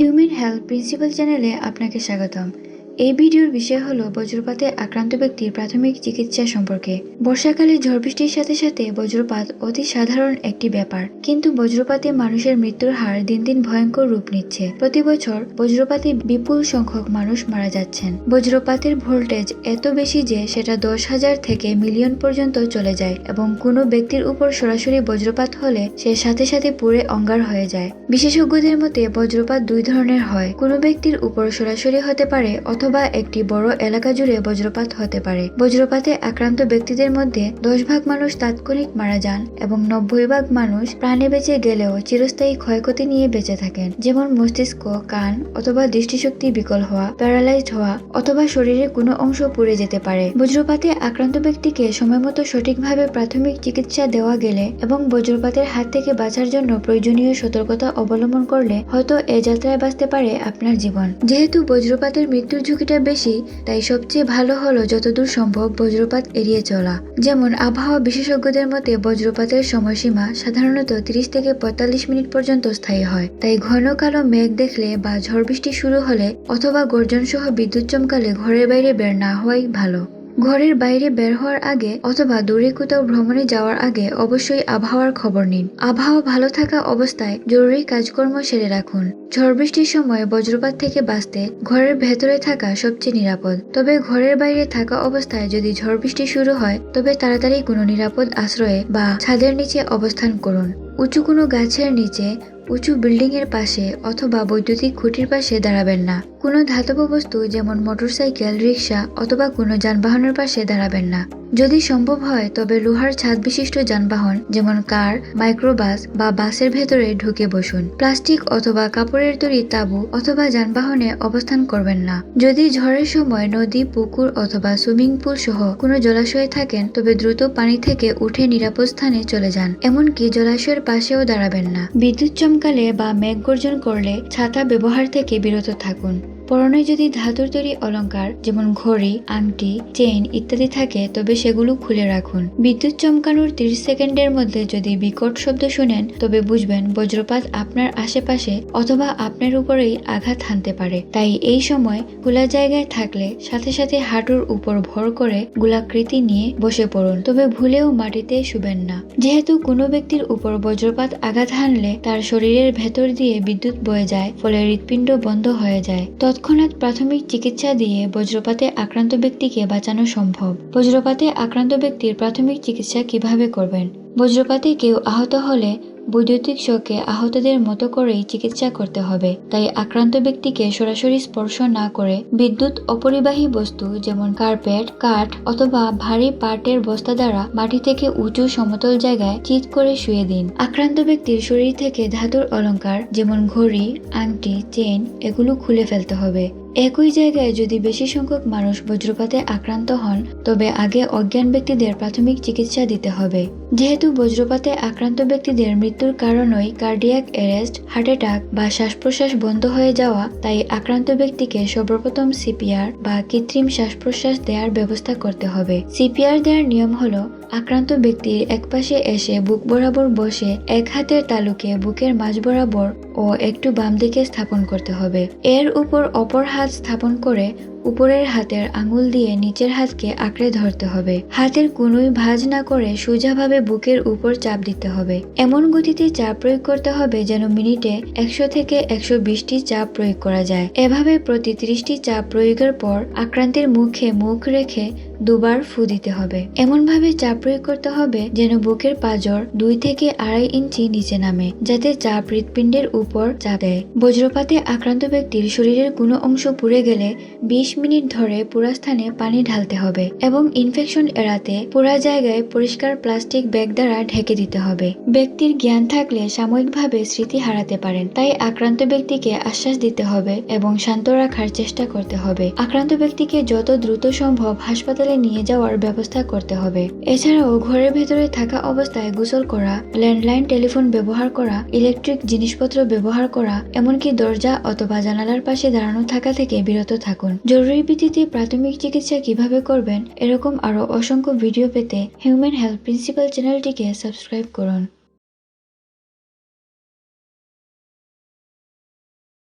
Human health principal চ্যানেলে আপনাকে স্বাগতম। এই ভিডিওর বিষয় হলো বজ্রপাতে আক্রান্ত ব্যক্তির প্রাথমিক চিকিৎসা সম্পর্কে। বর্ষাকালে ঝড় বৃষ্টির সাথে সাথে বজ্রপাত অতি সাধারণ একটি ব্যাপার। কিন্তু বজ্রপাতে মানুষের মৃত্যুর হার দিন দিন ভয়ঙ্কর রূপ নিচ্ছে। প্রতি বছর বজ্রপাতে বিপুল সংখ্যক মানুষ মারা যাচ্ছেন। বজ্রপাতের ভোল্টেজ এত বেশি যে সেটা দশ হাজার থেকে মিলিয়ন পর্যন্ত চলে যায় এবং কোনো ব্যক্তির উপর সরাসরি বজ্রপাত হলে সে সাথে সাথে পুড়ে অঙ্গার হয়ে যায়। বিশেষজ্ঞদের মতে বজ্রপাত দুই ধরনের হয়। কোনো ব্যক্তির উপর সরাসরি হতে পারে অথবা একটি বড় এলাকা জুড়ে বজ্রপাত হতে পারে। বজ্রপাতে আক্রান্ত ব্যক্তিদের মধ্যে দশ ভাগ মানুষ তাৎক্ষণিক মারা যান এবং নব্বই ভাগ মানুষ প্রাণে বেঁচে গেলেও চিরস্থায়ী ক্ষয়ক্ষতি নিয়ে বেঁচে থাকেন। যেমন মস্তিষ্ক, কান অথবা দৃষ্টিশক্তি বিকল হওয়া, প্যারালাইজড হওয়া অথবা শরীরের কোনো অংশ পুড়ে যেতে পারে। বজ্রপাতে আক্রান্ত ব্যক্তিকে সময়মতো সঠিকভাবে প্রাথমিক চিকিৎসা দেওয়া গেলে এবং বজ্রপাতের হাত থেকে বাঁচার জন্য প্রয়োজনীয় সতর্কতা অবলম্বন করলে হয়তো এ যাত্রায় বাঁচতে পারে আপনার জীবন। যেহেতু বজ্রপাতের মৃত্যুর ঝুঁকিটা বেশি, তাই সবচেয়ে ভালো হলো যতদূর সম্ভব বজ্রপাত এড়িয়ে চলা। যেমন, আবহাওয়া বিশেষজ্ঞদের মতে বজ্রপাতের সময়সীমা সাধারণত 30 থেকে পঁয়তাল্লিশ মিনিট পর্যন্ত স্থায়ী হয়। তাই ঘন কালো মেঘ দেখলে বা ঝড় বৃষ্টি শুরু হলে অথবা গর্জন সহ বিদ্যুৎ চমকালে ঘরের বাইরে বের না হওয়াই ভালো। ঘরের বাইরে বের হওয়ার আগে অথবা দূরে কোথাও ভ্রমণে যাওয়ার আগে অবশ্যই আবহাওয়ার খবর নিন। আবহাওয়া ভালো থাকা অবস্থায় জরুরি কাজকর্ম সেরে রাখুন। ঝড় বৃষ্টির সময় বজ্রপাত থেকে বাঁচতে ঘরের ভেতরে থাকা সবচেয়ে নিরাপদ। তবে ঘরের বাইরে থাকা অবস্থায় যদি ঝড় বৃষ্টি শুরু হয়, তবে তাড়াতাড়ি কোনো নিরাপদ আশ্রয়ে বা ছাদের নিচে অবস্থান করুন। উঁচু কোনো গাছের নিচে, উঁচু বিল্ডিংয়ের পাশে অথবা বৈদ্যুতিক খুঁটির পাশে দাঁড়াবেন না। কোনো ধাতব বস্তু যেমন মোটরসাইকেল রিক্সা অথবা কোনো যানবাহনের পাশে দাঁড়াবেন না। যদি সম্ভব হয়, তবে লোহার ছাদ বিশিষ্ট যানবাহন যেমন কার, মাইক্রোবাস বা বাসের ভেতরে ঢুকে বসুন। প্লাস্টিক অথবা কাপড়ের তৈরি তাঁবু অথবা যানবাহনে অবস্থান করবেন না। যদি ঝড়ের সময় নদী, পুকুর অথবা সুইমিং পুল সহ কোনো জলাশয়ে থাকেন, তবে দ্রুত পানি থেকে উঠে নিরাপদ স্থানে চলে যান। এমনকি জলাশয়ের পাশেও দাঁড়াবেন না। বিদ্যুৎ চমকালে বা মেঘ গর্জন করলে ছাতা ব্যবহার থেকে বিরত থাকুন। পরনে যদি ধাতুর তৈরি অলংকার যেমন ঘড়ি, আংটি, চেইন ইত্যাদি থাকে, তবে সেগুলো খুলে রাখুন। বিদ্যুৎ চমকানোর 30 সেকেন্ডের মধ্যে যদি বিকট শব্দ শুনেন, তবে বুঝবেন বজ্রপাত আপনার আশেপাশে অথবা আপনার উপরেই আঘাত হানতে পারে। তাই এই সময় খোলা জায়গায় থাকলে সাথে সাথে হাঁটুর উপর ভর করে গোলাকৃতি নিয়ে বসে পড়ুন। তবে ভুলেও মাটিতে শুবেন না। যেহেতু কোনো ব্যক্তির উপর বজ্রপাত আঘাত হানলে তার শরীরের ভেতর দিয়ে বিদ্যুৎ বয়ে যায়, ফলে হৃৎপিণ্ড বন্ধ হয়ে যায়। তৎক্ষণাৎ প্রাথমিক চিকিৎসা দিয়ে বজ্রপাতে আক্রান্ত ব্যক্তিকে বাঁচানো সম্ভব। বজ্রপাতে আক্রান্ত ব্যক্তির প্রাথমিক চিকিৎসা কীভাবে করবেন? বজ্রপাতে কেউ আহত হলে বৈদ্যুতিক শোকে আহতদের মতো করেই চিকিৎসা করতে হবে। তাই আক্রান্ত ব্যক্তিকে সরাসরি স্পর্শ না করে বিদ্যুৎ অপরিবাহী বস্তু যেমন কার্পেট, কাঠ অথবা ভারী পাটের বস্তা দ্বারা মাটি থেকে উঁচু সমতল জায়গায় চিৎ করে শুয়ে দিন। আক্রান্ত ব্যক্তির শরীর থেকে ধাতুর অলংকার যেমন ঘড়ি, আংটি চেন এগুলো খুলে ফেলতে হবে। একই জায়গায় যদি বেশি সংখ্যক মানুষ বজ্রপাতে আক্রান্ত হন, তবে আগে অজ্ঞান ব্যক্তিদের প্রাথমিক চিকিৎসা দিতে হবে। যেহেতু বজ্রপাতে আক্রান্ত ব্যক্তিদের মৃত্যুর কারণই কার্ডিয়াক অ্যারেস্ট, হার্ট অ্যাটাক বা শ্বাস প্রশ্বাস বন্ধ হয়ে যাওয়া, তাই আক্রান্ত ব্যক্তিকে সর্বপ্রথম সিপিআর বা কৃত্রিম শ্বাস প্রশ্বাস দেওয়ার ব্যবস্থা করতে হবে। সিপিআর দেওয়ার নিয়ম হলো আক্রান্ত ব্যক্তির একপাশে এসে বুক বরাবর বসে, এক হাতের তালুকে বুকের মাঝ বরাবর ও একটু বাম দিকে স্থাপন করতে হবে। এর উপর অপর হাত স্থাপন করে উপরের হাতের আঙুল দিয়ে নিচের হাতকে আঁকড়ে ধরতে হবে। হাতের কোনোই ভাঁজ না করে সোজাভাবে বুকের উপর চাপ দিতে হবে। এমন গতিতে চাপ প্রয়োগ করতে হবে যেন মিনিটে একশো থেকে একশো বিশটি চাপ প্রয়োগ করা যায়। এভাবে প্রতি ত্রিশটি চাপ প্রয়োগের পর আক্রান্তের মুখে মুখ রেখে দুবার ফু দিতে হবে। এমনভাবে চাপ প্রয়োগ করতে হবে যেন বুকের পাজর দুই থেকে আড়াই ইঞ্চি নিচে নামে, যাতে চাপ হৃৎপিণ্ডের উপর চাপ দেয়। বজ্রপাতে আক্রান্ত ব্যক্তির শরীরের কোনো অংশ পুড়ে গেলে বিশ মিনিট ধরে পুরা স্থানে পানি ঢালতে হবে এবং ইনফেকশন এড়াতে পুরা জায়গায় পরিষ্কার প্লাস্টিক ব্যাগ দ্বারা ঢেকে দিতে হবে। ব্যক্তির জ্ঞান থাকলে সাময়িকভাবে স্মৃতি হারাতে পারেন। তাই আক্রান্ত ব্যক্তিকে আশ্বাস দিতে হবে এবং শান্ত রাখার চেষ্টা করতে হবে। আক্রান্ত ব্যক্তিকে যত দ্রুত সম্ভব হাসপাতালে নিয়ে যাওয়ার ব্যবস্থা করতে হবে। এছাড়াও ঘরের ভেতরে থাকা অবস্থায় গোসল করা, ল্যান্ডলাইন টেলিফোন ব্যবহার করা, ইলেকট্রিক জিনিসপত্র ব্যবহার করা, এমনকি দরজা অথবা জানালার পাশে দাঁড়ানো থাকা থেকে বিরত থাকুন। জরুরি ভিত্তিতে প্রাথমিক চিকিৎসা কীভাবে করবেন, এরকম আরও অসংখ্য ভিডিও পেতে হিউম্যান হেলথ প্রিন্সিপাল চ্যানেলটিকে সাবস্ক্রাইব করুন।